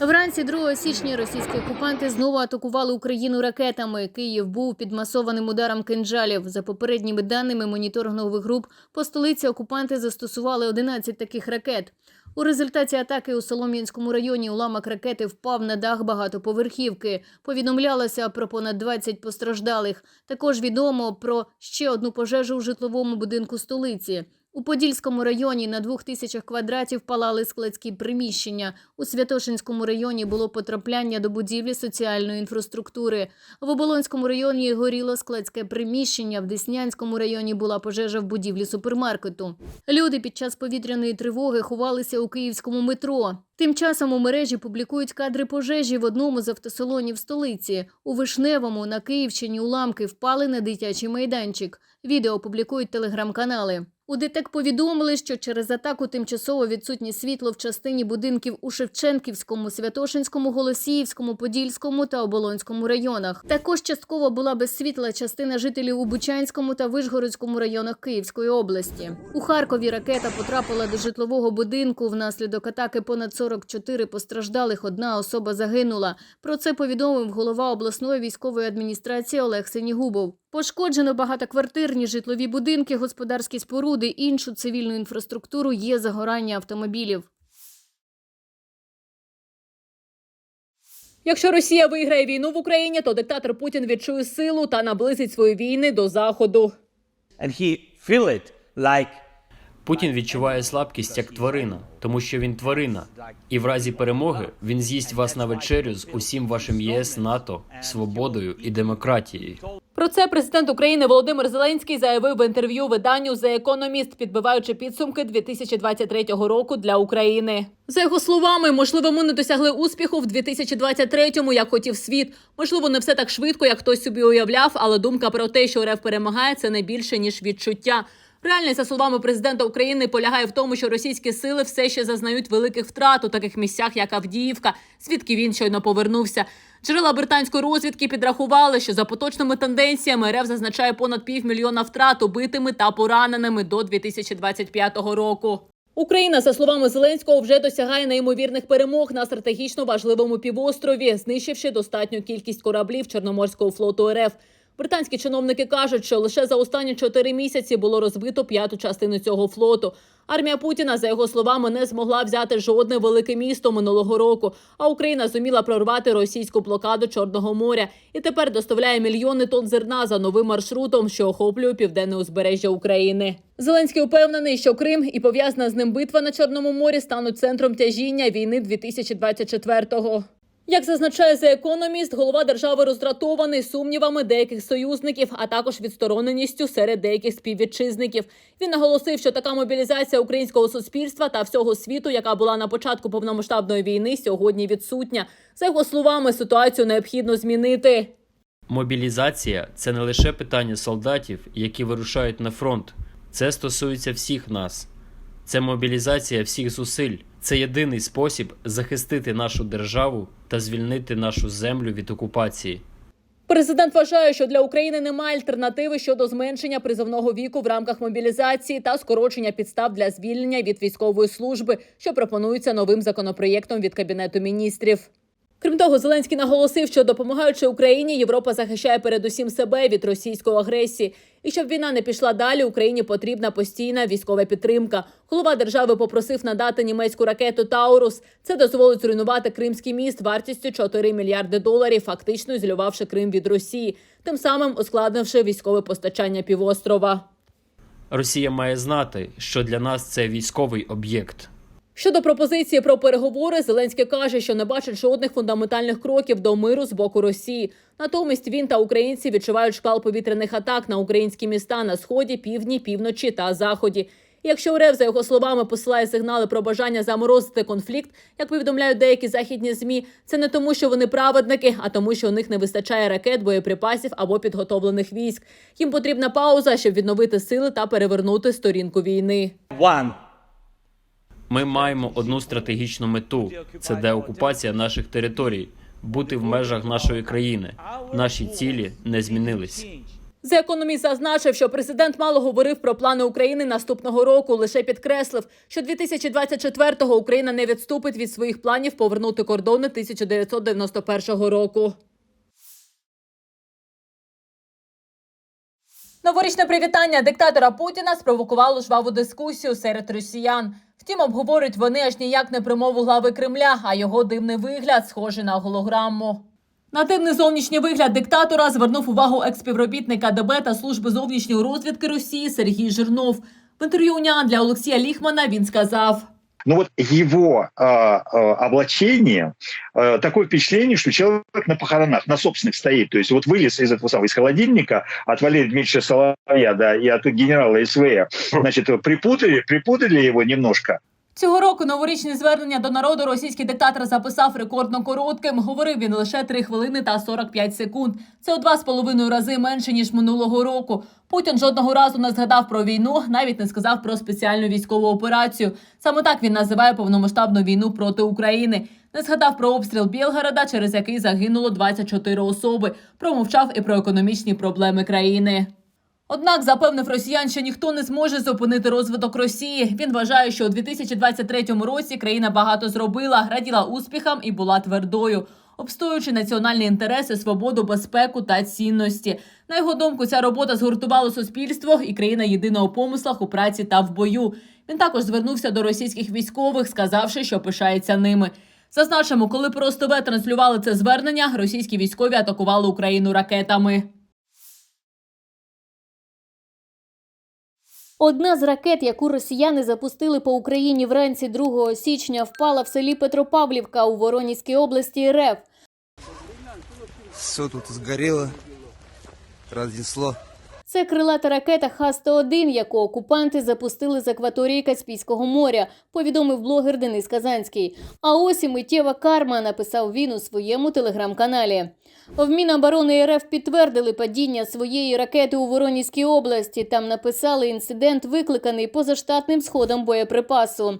Вранці 2 січня російські окупанти знову атакували Україну ракетами. Київ був під масованим ударом кинджалів. За попередніми даними моніторингових груп, по столиці окупанти застосували 11 таких ракет. У результаті атаки у Солом'янському районі уламок ракети впав на дах багатоповерхівки. Повідомлялося про понад 20 постраждалих. Також відомо про ще одну пожежу у житловому будинку столиці. У Подільському районі на двох тисячах квадратів палали складські приміщення. У Святошинському районі було потрапляння до будівлі соціальної інфраструктури. В Оболонському районі горіло складське приміщення. В Деснянському районі була пожежа в будівлі супермаркету. Люди під час повітряної тривоги ховалися у київському метро. Тим часом у мережі публікують кадри пожежі в одному з автосалонів столиці. У Вишневому на Київщині уламки впали на дитячий майданчик. Відео публікують телеграм-канали. У ДТЕК повідомили, що через атаку тимчасово відсутнє світло в частині будинків у Шевченківському, Святошинському, Голосіївському, Подільському та Оболонському районах. Також частково була без світла частина жителів у Бучанському та Вишгородському районах Київської області. У Харкові ракета потрапила до житлового будинку. Внаслідок атаки понад 44 постраждалих. Одна особа загинула. Про це повідомив голова обласної військової адміністрації Олег Синігубов. Пошкоджено багатоквартирні житлові будинки, господарські споруди, іншу цивільну інфраструктуру є загорання автомобілів. Якщо Росія виграє війну в Україні, то диктатор Путін відчує силу та наблизить свої війни до заходу. and he feel it like Путін відчуває слабкість як тварина, тому що він тварина, і в разі перемоги він з'їсть вас на вечерю з усім вашим ЄС, НАТО, свободою і демократією. Про це президент України Володимир Зеленський заявив в інтерв'ю виданню The Economist, підбиваючи підсумки 2023 року для України. За його словами, можливо, ми не досягли успіху в 2023-му, як хотів світ. Можливо, не все так швидко, як хтось собі уявляв, але думка про те, що РФ перемагає, це не більше ніж відчуття. Реальність, за словами президента України, полягає в тому, що російські сили все ще зазнають великих втрат у таких місцях, як Авдіївка, звідки він щойно повернувся. Джерела британської розвідки підрахували, що за поточними тенденціями РФ зазначає понад півмільйона втрат убитими та пораненими до 2025 року. Україна, за словами Зеленського, вже досягає неймовірних перемог на стратегічно важливому півострові, знищивши достатню кількість кораблів Чорноморського флоту РФ. Британські чиновники кажуть, що лише за останні чотири місяці було розбито п'яту частину цього флоту. Армія Путіна, за його словами, не змогла взяти жодне велике місто минулого року. А Україна зуміла прорвати російську блокаду Чорного моря і тепер доставляє мільйони тонн зерна за новим маршрутом, що охоплює південне узбережжя України. Зеленський упевнений, що Крим і пов'язана з ним битва на Чорному морі стануть центром тяжіння війни 2024-го. Як зазначає The Economist, голова держави роздратований сумнівами деяких союзників, а також відстороненістю серед деяких співвітчизників. Він наголосив, що така мобілізація українського суспільства та всього світу, яка була на початку повномасштабної війни, сьогодні відсутня. За його словами, ситуацію необхідно змінити. Мобілізація це не лише питання солдатів, які вирушають на фронт. Це стосується всіх нас. Це мобілізація всіх зусиль. Це єдиний спосіб захистити нашу державу та звільнити нашу землю від окупації. Президент вважає, що для України немає альтернативи щодо зменшення призовного віку в рамках мобілізації та скорочення підстав для звільнення від військової служби, що пропонується новим законопроєктом від кабінету міністрів. Крім того, Зеленський наголосив, що допомагаючи Україні, Європа захищає передусім себе від російської агресії. І щоб війна не пішла далі, Україні потрібна постійна військова підтримка. Голова держави попросив надати німецьку ракету Таурус. Це дозволить зруйнувати Кримський міст вартістю 4 мільярди доларів, фактично ізолювавши Крим від Росії, тим самим ускладнивши військове постачання півострова. Росія має знати, що для нас це військовий об'єкт. Щодо пропозиції про переговори, Зеленський каже, що не бачить жодних фундаментальних кроків до миру з боку Росії. Натомість він та українці відчувають шквал повітряних атак на українські міста на сході, півдні, півночі та заході. Якщо РФ, за його словами, посилає сигнали про бажання заморозити конфлікт, як повідомляють деякі західні змі, це не тому, що вони праведники, а тому, що у них не вистачає ракет, боєприпасів або підготовлених військ. Їм потрібна пауза, щоб відновити сили та перевернути сторінку війни. one Ми маємо одну стратегічну мету це деокупація наших територій, бути в межах нашої країни. Наші цілі не змінились. За економіст зазначив, що президент мало говорив про плани України наступного року. Лише підкреслив, що 2024-го Україна не відступить від своїх планів повернути кордони 1991 року. Новорічне привітання диктатора Путіна спровокувало жваву дискусію серед росіян. Втім, обговорюють вони аж ніяк не промову глави Кремля, а його дивний вигляд, схожий на голограму. На дивний зовнішній вигляд диктатора звернув увагу експівробітника ДБ та служби зовнішньої розвідки Росії Сергій Жирнов. В інтерв'ю «Уніан» для Олексія Ліхмана він сказав. Но вот его э, э, облачение, э, такое впечатление, что человек на похоронах, на собственных стоит. То есть вот вылез из этого самого, из холодильника от Валерия Дмитриевича Соловья, да, и от генерала СВ. Значит, припутали, припутали его немножко. Цього року новорічні звернення до народу російський диктатор записав рекордно коротким. Говорив він лише 3 хвилини та 45 секунд. Це у два з половиною рази менше ніж минулого року. Путін жодного разу не згадав про війну, навіть не сказав про спеціальну військову операцію. Саме так він називає повномасштабну війну проти України. Не згадав про обстріл Білгорода, через який загинуло 24 особи. Промовчав і про економічні проблеми країни. Однак запевнив росіян, що ніхто не зможе зупинити розвиток Росії. Він вважає, що у 2023 році країна багато зробила, раділа успіхам і була твердою, обстоюючи національні інтереси, свободу, безпеку та цінності. На його думку, ця робота згуртувала суспільство і країна єдина у помислах, у праці та в бою. Він також звернувся до російських військових, сказавши, що пишається ними. Зазначимо, коли просто транслювали це звернення, російські військові атакували Україну ракетами. Одна з ракет, яку росіяни запустили по Україні вранці 2 січня, впала в селі Петропавлівка у Воронізькій області РФ. Все тут згоріло, разнесло. Це крилата ракета Х-101, яку окупанти запустили з акваторії Каспійського моря, повідомив блогер Денис Казанський. А ось і миттєва карма, написав він у своєму телеграм-каналі. В Міноборони РФ підтвердили падіння своєї ракети у Воронізькій області. Там написали інцидент, викликаний позаштатним сходом боєприпасу.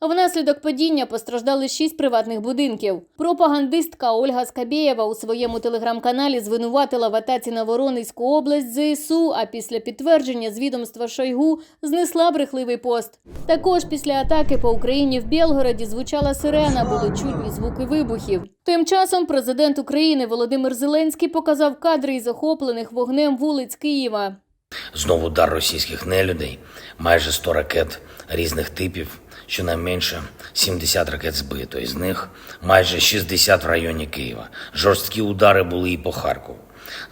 Внаслідок падіння постраждали шість приватних будинків. Пропагандистка Ольга Скабєєва у своєму телеграм-каналі звинуватила в атаці на Воронезьку область ЗСУ, а після підтвердження з відомства Шойгу знесла брехливий пост. Також після атаки по Україні в Білгороді звучала сирена, були чутні звуки вибухів. Тим часом президент України Володимир Зеленський показав кадри із охоплених вогнем вулиць Києва. Знову удар російських нелюдей, майже 100 ракет різних типів, щонайменше 70 ракет збито, із них майже 60 в районі Києва. Жорсткі удари були і по Харкову.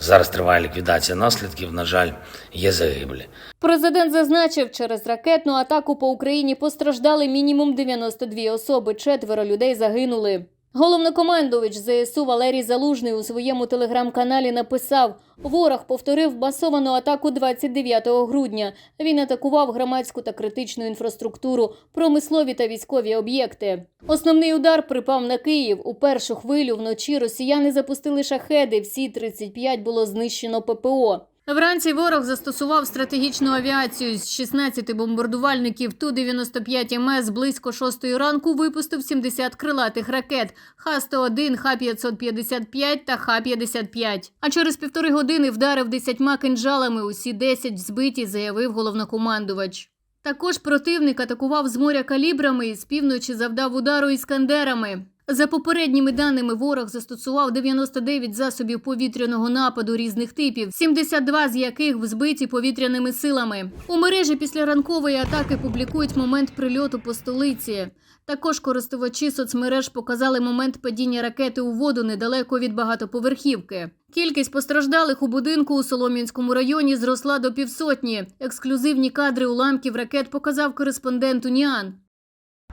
Зараз триває ліквідація наслідків. На жаль, є загиблі. Президент зазначив, через ракетну атаку по Україні постраждали мінімум 92 особи, четверо людей загинули. Головнокомандувач ЗСУ Валерій Залужний у своєму телеграм-каналі написав: Ворог повторив масовану атаку 29 грудня. Він атакував громадську та критичну інфраструктуру, промислові та військові об'єкти. Основний удар припав на Київ. У першу хвилю вночі росіяни запустили шахеди. Всі 35 було знищено ППО. Вранці ворог застосував стратегічну авіацію з 16 бомбардувальників Ту-95 МС близько 6 ранку випустив 70 крилатих ракет Х-101, Х-555 та Х-55. А через півтори години вдарив десятьма кинджалами. Усі 10 збиті, заявив головнокомандувач. Також противник атакував з моря калібрами і з півночі завдав удару іскандерами. За попередніми даними, ворог застосував 99 засобів повітряного нападу різних типів, 72 з яких збиті повітряними силами. У мережі після ранкової атаки публікують момент прильоту по столиці. Також користувачі соцмереж показали момент падіння ракети у воду недалеко від багатоповерхівки. Кількість постраждалих у будинку у Солом'янському районі зросла до півсотні. Ексклюзивні кадри уламків ракет показав кореспондент Уніан.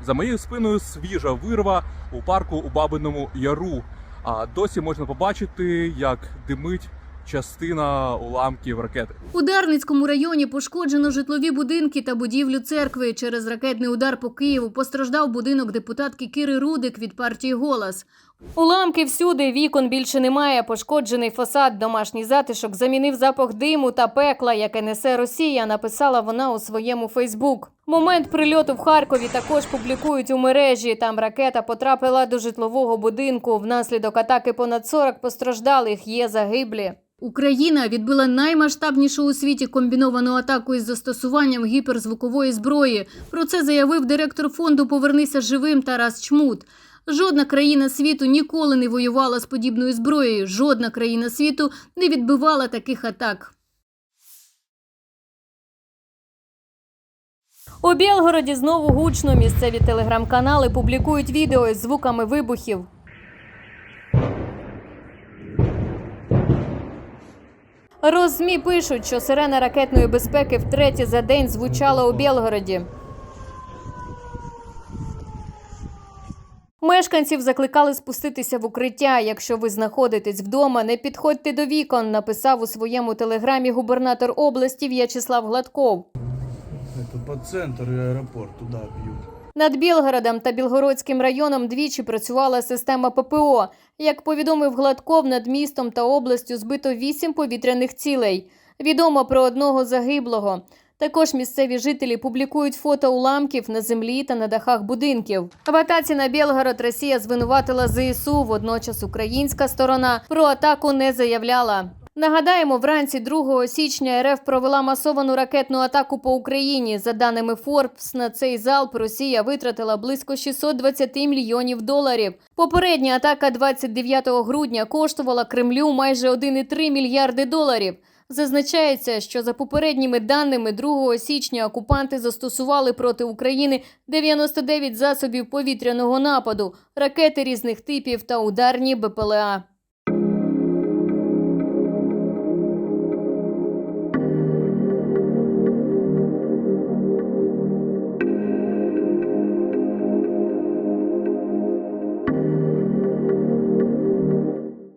За моєю спиною свіжа вирва у парку у Бабиному Яру. А досі можна побачити, як димить частина уламків ракети. У Дарницькому районі пошкоджено житлові будинки та будівлю церкви. Через ракетний удар по Києву постраждав будинок депутатки Кири Рудик від партії Голос. Уламки всюди, вікон більше немає. Пошкоджений фасад, домашній затишок замінив запах диму та пекла, яке несе Росія. Написала вона у своєму Фейсбук. Момент прильоту в Харкові також публікують у мережі. Там ракета потрапила до житлового будинку. Внаслідок атаки понад 40 постраждалих є загиблі. Україна відбила наймасштабнішу у світі комбіновану атаку із застосуванням гіперзвукової зброї. Про це заявив директор фонду Повернися живим Тарас Чмут. Жодна країна світу ніколи не воювала з подібною зброєю. Жодна країна світу не відбивала таких атак. У Білгороді знову гучно місцеві телеграм-канали публікують відео із звуками вибухів. Розмі пишуть, що сирена ракетної безпеки втретє за день звучала у Білгороді. Мешканців закликали спуститися в укриття. Якщо ви знаходитесь вдома, не підходьте до вікон, написав у своєму телеграмі губернатор області В'ячеслав Гладков. Это по центру и аэропорт, туда. Над Білгородом та Білгородським районом двічі працювала система ППО. Як повідомив Гладков, над містом та областю збито вісім повітряних цілей. Відомо про одного загиблого. Також місцеві жителі публікують фото уламків на землі та на дахах будинків. В атаці на Білгород Росія звинуватила ЗСУ. Водночас українська сторона про атаку не заявляла. Нагадаємо, вранці 2 січня РФ провела масовану ракетну атаку по Україні. За даними Forbes, на цей залп Росія витратила близько 620 мільйонів доларів. Попередня атака 29 грудня коштувала Кремлю майже 1,3 мільярди доларів. Зазначається, що за попередніми даними 2 січня окупанти застосували проти України 99 засобів повітряного нападу, ракети різних типів та ударні БПЛА.